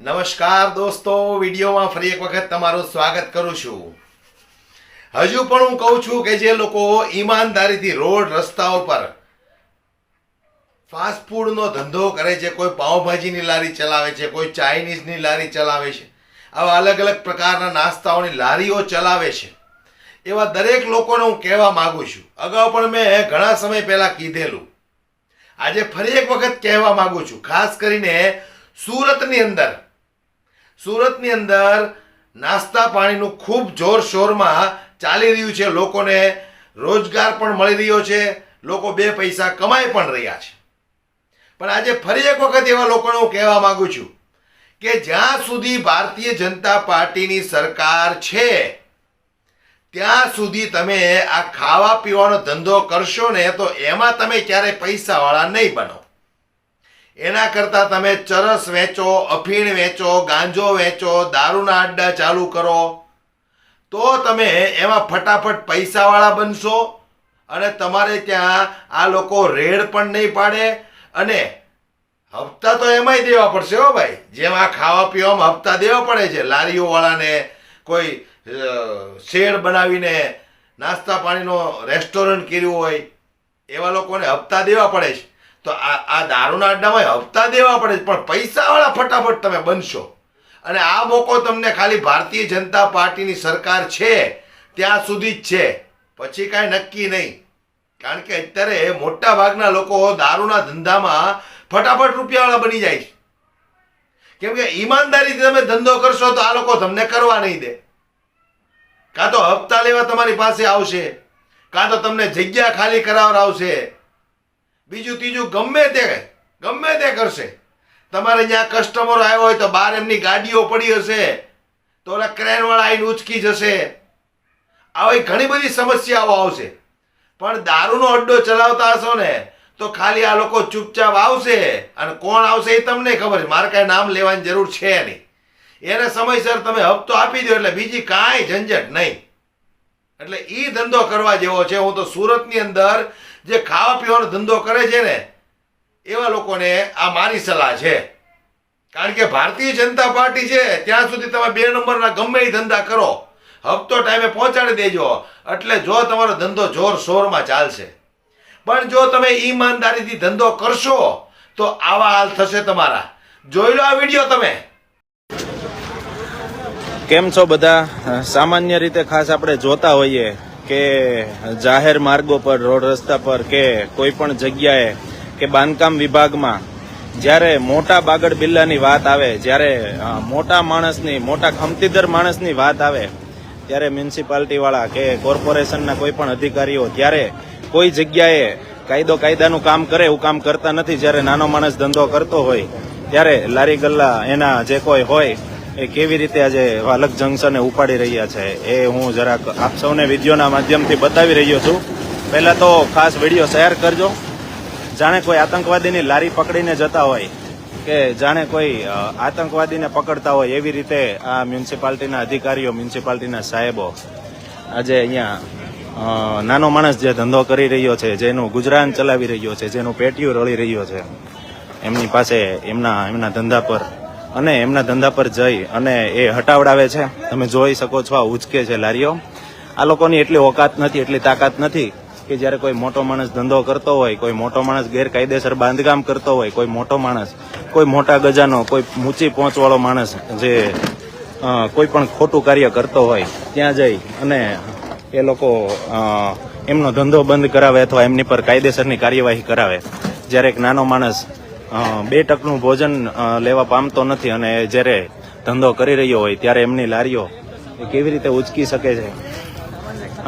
નમસ્કાર દોસ્તો, વિડીયોમાં ફરી એક વખત તમારું સ્વાગત કરું છું. હજુ પણ હું કહું છું કે જે લોકો ઈમાનદારીથી રોડ, રસ્તાઓ પર ફાસ્ટફૂડનો ધંધો કરે છે, કોઈ પાઉંભાજીની લારી ચલાવે છે, કોઈ ચાઇનીઝની લારી ચલાવે છે, આવા અલગ અલગ પ્રકારના નાસ્તાઓની લારીઓ ચલાવે છે. એવા દરેક લોકોને હું કહેવા માગું છું. અગાઉ પણ મેં ઘણા સમય પહેલાં કીધેલું. આજે ફરી એક વખત કહેવા માગું છું, ખાસ કરીને સુરતની અંદર સુરતની અંદર નાસ્તા પાણીનું ખૂબ જોરશોરમાં ચાલી રહ્યું છે. લોકોને રોજગાર પણ મળી રહ્યો છે. લોકો બે પૈસા કમાઈ પણ રહ્યા છે. પણ આજે ફરી એક વખત એવા લોકોને હું કહેવા માગું છું કે જ્યાં સુધી ભારતીય જનતા પાર્ટીની સરકાર છે, ત્યાં સુધી તમે આ ખાવા પીવાનો ધંધો કરશો ને તો એમાં તમે ક્યારેય પૈસાવાળા નહીં બનો. એના કરતાં તમે ચરસ વેચો, અફીણ વેચો, ગાંજો વેચો, દારૂના અડ્ડા ચાલુ કરો. તો તમે એમાં ફટાફટ પૈસાવાળા બનશો અને તમારે ત્યાં આ લોકો રેડ પણ નહીં પાડે અને હપ્તા તો એમાંય દેવા પડશે હો ભાઈ. જેમ આ ખાવા પીવામાં હપ્તા દેવા પડે છે. લારીઓવાળાને કોઈ શેડ બનાવીને નાસ્તા પાણીનો રેસ્ટોરન્ટ કર્યું હોય, એવા લોકોને હપ્તા દેવા પડે છે. તો આ આ દારૂના અડ્ડામાં હપ્તા દેવા પડે પણ પૈસાવાળા ફટાફટ તમે બનશો. અને આ મોકો તમને ખાલી ભારતીય જનતા પાર્ટીની સરકાર છે. ત્યાં સુધી જ છે. પછી કાંઈ નક્કી નહીં. કારણ કે અત્યારે મોટા ભાગના લોકો દારૂના ધંધામાં ફટાફટ રૂપિયાવાળા બની જાય કેમ કે ઈમાનદારીથી તમે ધંધો કરશો તો આ લોકો તમને કરવા નહીં દે. કાં તો હપ્તા લેવા તમારી પાસે આવશે. કાં તો તમને જગ્યા ખાલી કરાવડાવશે બીજું ત્રીજું ગમે તે ગમે તે કરશે. તમારે જ્યાં કસ્ટમર આવ્યો હોય તો બહાર એમની ગાડીઓ પડી હશે, તો ઓલા ક્રેનવાળા આવીને ઉચકી જશે. આવી ઘણી બધી સમસ્યાઓ આવશે. પણ દારૂનો અડ્ડો ચલાવતા હશો ને, તો ખાલી આ લોકો ચૂપચાપ આવશે અને કોણ આવશે એ તમને ખબર છે. મારે કાંઈ નામ લેવાની જરૂર છે નહીં. એને સમયસર તમે હપ્તો આપી દો એટલે બીજી કાંઈ ઝંઝટ નહીં. એટલે એ ધંધો કરવા જેવો છે. હું તો સુરતની અંદર જે ખાવા પીવાનો ધંધો કરે છે ને, એવા લોકોને આ મારી સલાહ છે. કારણ કે ભારતીય જનતા પાર્ટી છે, ત્યાં સુધી તમે બે નંબરના ગમે એ ધંધા કરો. હપ્તો ટાઈમે પહોંચાડી દેજો. એટલે જો તમારો ધંધો જોર શોરમાં ચાલશે. પણ જો તમે ઈમાનદારીથી ધંધો કરશો, તો આવા હાલ થશે તમારા. જોઈ લો આ વીડિયો તમે. કેમ છો બધા? સામાન્ય રીતે ખાસ આપણે જોતા હોઈએ. કે જાહેર માર્ગો પર, રોડ રસ્તા પર કે કોઈ પણ જગ્યાએ કે બાંધકામ વિભાગમાં જ્યારે મોટા બાગડ બિલ્લાની વાત આવે, જ્યારે મોટા માણસની, મોટા ખમતીદર માણસની વાત આવે, ત્યારે મ્યુનિસિપાલિટીવાળા કે કોર્પોરેશનના કોઈ પણ અધિકારીઓ ત્યારે કોઈ જગ્યાએ કાયદો કાયદાનું કામ કરે એવું કામ કરતા નથી. જ્યારે નાનો માણસ ધંધો કરતો હોય, ત્યારે લારી ગલ્લા એના જે કોઈ હોય એ કેવી રીતે આજે વાલક જંકશને ઉપાડી રહ્યા છે એ હું જરાક આપ સૌને વિડીયોના માધ્યમથી બતાવી રહ્યો છું. પહેલાં તો ખાસ વીડિયો શેર કરજો. જાણે કોઈ આતંકવાદીની લારી પકડીને જતા હોય કે જાણે કોઈ આતંકવાદીને પકડતા હોય એવી રીતે આ મ્યુનિસિપાલિટીના અધિકારીઓ, મ્યુનિસિપાલિટીના સાહેબો આજે અહીંયા નાનો માણસ જે ધંધો કરી રહ્યો છે જેનું ગુજરાન ચલાવી રહ્યો છે જેનું પેટીયું રળી રહ્યો છે, એમની પાસે એમના એમના ધંધા પર અને એમના ધંધા પર જઈ અને એ હટાવડાવે છે. તમે જોઈ શકો છો આ ઉચકે છે લારીઓ. આ લોકોની એટલી ઓકાત નથી, એટલી તાકાત નથી કે જ્યારે કોઈ મોટો માણસ ધંધો કરતો હોય, કોઈ મોટો માણસ ગેરકાયદેસર બાંધકામ કરતો હોય, કોઈ મોટો માણસ, કોઈ મોટા ગજાનો, કોઈ ઊંચી પહોંચવાળો માણસ જે કોઈ પણ ખોટું કાર્ય કરતો હોય, ત્યાં જઈ અને એ લોકો એમનો ધંધો બંધ કરાવે અથવા એમની પર કાયદેસરની કાર્યવાહી કરાવે. જ્યારે એક નાનો માણસ બે ટકનું ભોજન લેવા પામતો નથી અને જ્યારે ધંધો કરી રહ્યો હોય ત્યારે એમની લારીઓ કેવી રીતે ઉચકી શકે છે?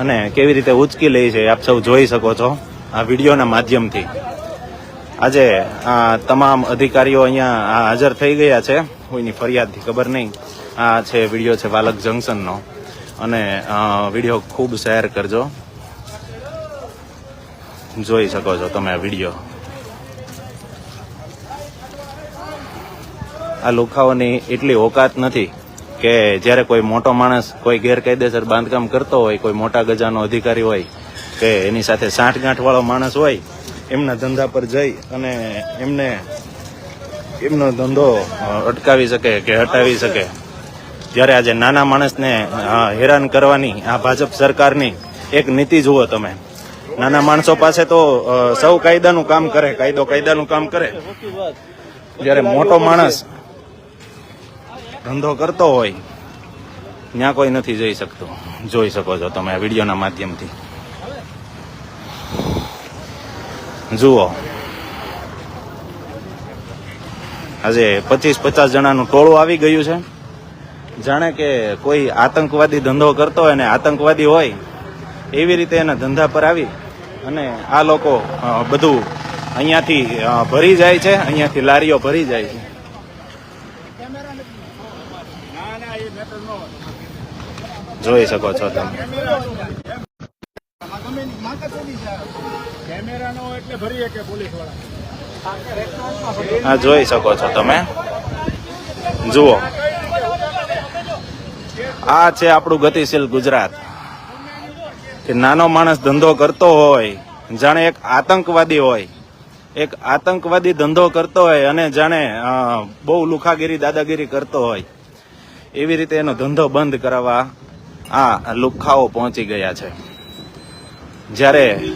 અને કેવી રીતે ઉચકી લે છે આપ સૌ જોઈ શકો છો આ વિડીયોના માધ્યમથી. આજે આ તમામ અધિકારીઓ અહીંયા હાજર થઈ ગયા છે. કોઈની ફરિયાદથી ખબર નહીં. આ છે વીડિયો છે વાલક જંકશનનો. અને વીડિયો ખૂબ શેર કરજો. જોઈ શકો છો તમે આ વીડિયો. આ લુખાઓની એટલી ઓકાત નથી કે જ્યારે કોઈ મોટો માણસ કોઈ ગેરકાયદેસર બાંધકામ કરતો હોય, કોઈ મોટા ગજાનો અધિકારી હોય, કે એની સાથે સાઠગાંઠ વાળો માણસ હોય, એમના ધંધા પર જઈ અને એમને, એમનો ધંધો અટકાવી શકે કે હટાવી શકે. જ્યારે આજે નાના માણસને હેરાન કરવાની આ ભાજપ સરકારની એક નીતિ જુઓ તમે. નાના માણસો પાસે તો સૌ કાયદાનું કામ કરે, કાયદો કાયદાનું કામ કરે. જ્યારે મોટો માણસ ધંધો કરતો હોય, ત્યાં કોઈ નથી જઈ શકતો. જોઈ શકો છો તમે વિડીયોના માધ્યમથી. જુઓ. આજે પચીસ પચાસ જણાનું ટોળું આવી ગયું છે. જાણે કે કોઈ આતંકવાદી ધંધો કરતો હોય ને આતંકવાદી હોય, એવી રીતે એના ધંધા પર આવી અને આ લોકો બધું અહીંયાથી ભરી જાય છે, અહીંયાથી લારીઓ ભરી જાય છે. જોઈ શકો છો તમે. આ જોઈ શકો છો તમે. જુઓ. આ છે આપણું ગતિશીલ ગુજરાત. કે નાનો માણસ ધંધો કરતો હોય, જાણે એક આતંકવાદી હોય, એક આતંકવાદી ધંધો કરતો હોય અને જાણે બહુ લુખાગીરી, દાદાગીરી કરતો હોય. એવી રીતે એનો ધંધો બંધ કરાવવા આ લુખાઓ પહોંચી ગયા છે. જ્યારે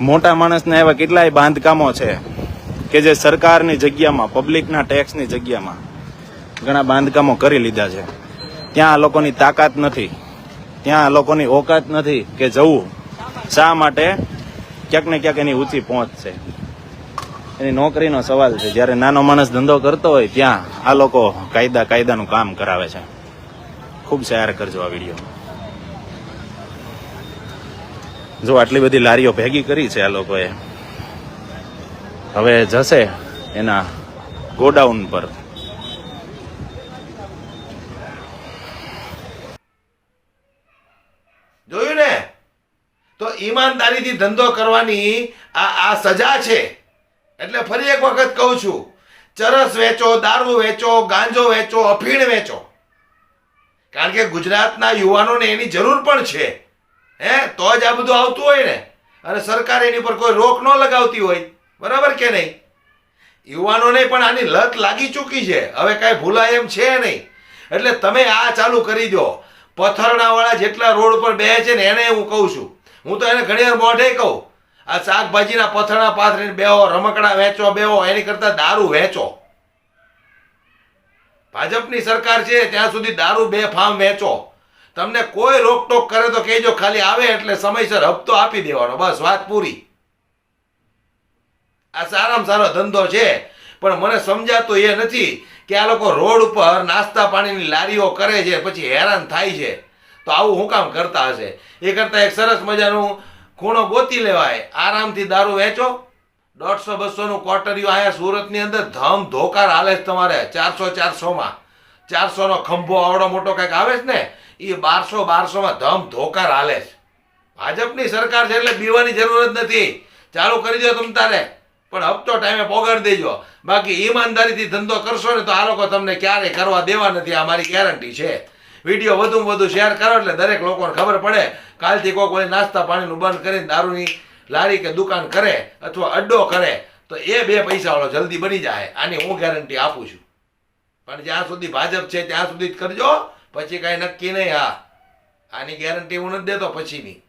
મોટા માણસના એવા કેટલાય બાંધકામો છે કે જે સરકારની જગ્યામાં પબ્લિકના ટેક્સની જગ્યામાં ઘણા બાંધકામો કરી લીધા છે. ત્યાં આ લોકોની તાકાત નથી. ત્યાં આ લોકોની ઓકાત નથી કે જવું. શા માટે? ક્યાંક ને ક્યાંક એની ઊંચી પહોંચ છે. એની નોકરીનો સવાલ છે. જ્યારે નાનો માણસ ધંધો કરતો હોય, ત્યાં આ લોકો કાયદા કાયદાનું કામ કરાવે છે. ખૂબ શેર કરજો આ વીડિયો જો આટલી બધી લારીઓ ભેગી કરી છે આ લોકોએ, હવે જશે એના ગોડાઉન પર. જોયું ને? તો ઈમાનદારીથી ધંધો કરવાની આ આ સજા છે. એટલે ફરી એક વખત કહું છું, ચરસ વેચો, દારૂ વેચો, ગાંજો વેચો, અફીણ વેચો. કારણ કે ગુજરાતના યુવાનોને એની જરૂર પણ છે. હે? તો જ આ બધું આવતું હોય ને. અને સરકાર એની પર કોઈ રોક ન લગાવતી હોય. બરાબર કે નહીં? યુવાનોને પણ આની લત લાગી ચૂકી છે. હવે કાંઈ ભૂલાય એમ છે નહીં. એટલે તમે આ ચાલુ કરી દો. પથરણાવાળા જેટલા રોડ પર બે છે ને, એને હું કહું છું. હું તો એને ઘણીવાર મોઢે કહું. આ શાકભાજીના પથરણા પાથરીને બેહો, રમકડા વેચો, બેહો, એની કરતાં દારૂ વેચો. ભાજપની સરકાર છે, ત્યાં સુધી દારૂ બે ફામ વેચો. તમને કોઈ રોકટોક કરે તો કહેજો ખાલી આવે એટલે સમયસર હપ્તો આપી દેવાનો. બસ, વાત પૂરી. આ સારામાં સારો ધંધો છે, પણ મને સમજાતું એ નથી કે આ લોકો રોડ ઉપર નાસ્તા પાણીની લારીઓ કરે છે, પછી હેરાન થાય છે. તો આવું હું કામ કરતા હશે? એ કરતાં એક સરસ મજાનું ખૂણો ગોતી લેવાય. આરામથી દારૂ વેચો દોઢસો, બસોનું ક્વાર્ટરિયું અહીંયા સુરતની અંદર. ધમ ધોકાર હાલે છે તમારે. ચારસો, ચારસોમાં. ચારસોનો ખંભો આવડો મોટો કંઈક આવે છે ને એ બારસો, બારસોમાં ધમ ધોકાર હાલે છે. ભાજપની સરકાર છે એટલે બીવાની જરૂર જ નથી. ચાલુ કરી દો તમ તારે. પણ હપ્તો ટાઈમે પોગાડી દેજો. બાકી ઈમાનદારીથી ધંધો કરશો ને તો આ લોકો તમને ક્યારેય કરવા દેવા નથી. આ મારી ગેરંટી છે. વીડિયો વધુમાં વધુ શેર કરો એટલે દરેક લોકોને ખબર પડે. કાલથી કોઈ નાસ્તા પાણીનું બંધ કરીને દારૂની લારી કે દુકાન કરે અથવા અડ્ડો કરે, તો એ બે પૈસાવાળો જલ્દી બની જાય. આની હું ગેરંટી આપું છું. પણ જ્યાં સુધી ભાજપ છે ત્યાં સુધી જ કરજો, પછી કાંઈ નક્કી નહીં હા. આની ગેરંટી હું નથી દેતો પછીની.